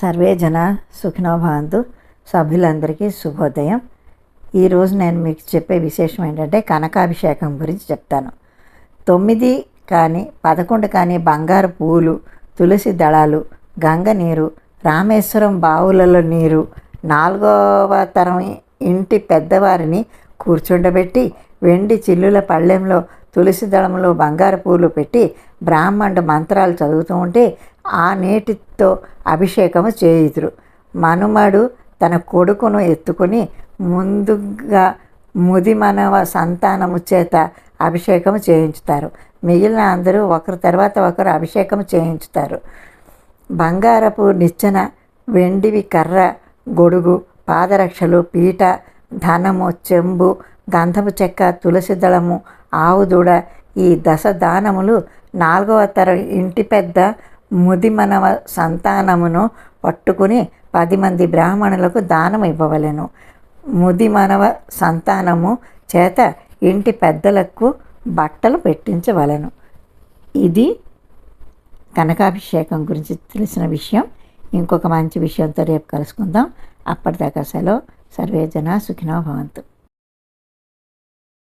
Survey జన సుఖినోభవంతు. సభ్యులందరికీ శుభోదయం. ఈరోజు నేను మీకు చెప్పే విశేషం ఏంటంటే కనకాభిషేకం గురించి చెప్తాను. తొమ్మిది కానీ పదకొండు కానీ బంగారు పూలు తులసి దళాలు గంగ నీరు రామేశ్వరం బావులలో నీరు నాలుగవ తరం ఇంటి పెద్దవారిని కూర్చుండబెట్టి వెండి చిల్లుల పళ్ళెంలో తులసి దళంలో బంగారు పూలు పెట్టి బ్రాహ్మణుడు మంత్రాలు చదువుతూ ఉంటే ఆ నీటితో అభిషేకము చేయుదురు. మనుమడు తన కొడుకును ఎత్తుకొని ముందుగా ముది మనవ సంతానము చేత అభిషేకం చేయించుతారు. మిగిలిన అందరూ ఒకరి తర్వాత ఒకరు అభిషేకం చేయించుతారు. బంగారపు నిచ్చెన వెండివి కర్ర గొడుగు పాదరక్షలు పీట ధనము చెంబు గంధపు చెక్క తులసి దళము ఆవు దూడ ఈ దశ దానములు నాలుగవ తర ఇంటి పెద్ద ముదిమనవ సంతానమును పట్టుకుని పది మంది బ్రాహ్మణులకు దానం ఇవ్వవలెను. ముదిమనవ సంతానము చేత ఇంటి పెద్దలకు బట్టలు పెట్టించవలెను. ఇది కనకాభిషేకం గురించి తెలిసిన విషయం. ఇంకొక మంచి విషయంతో రేపు కలుసుకుందాం. అప్పటిదాకా సెలవు. సర్వేజన సుఖినో భవంతు.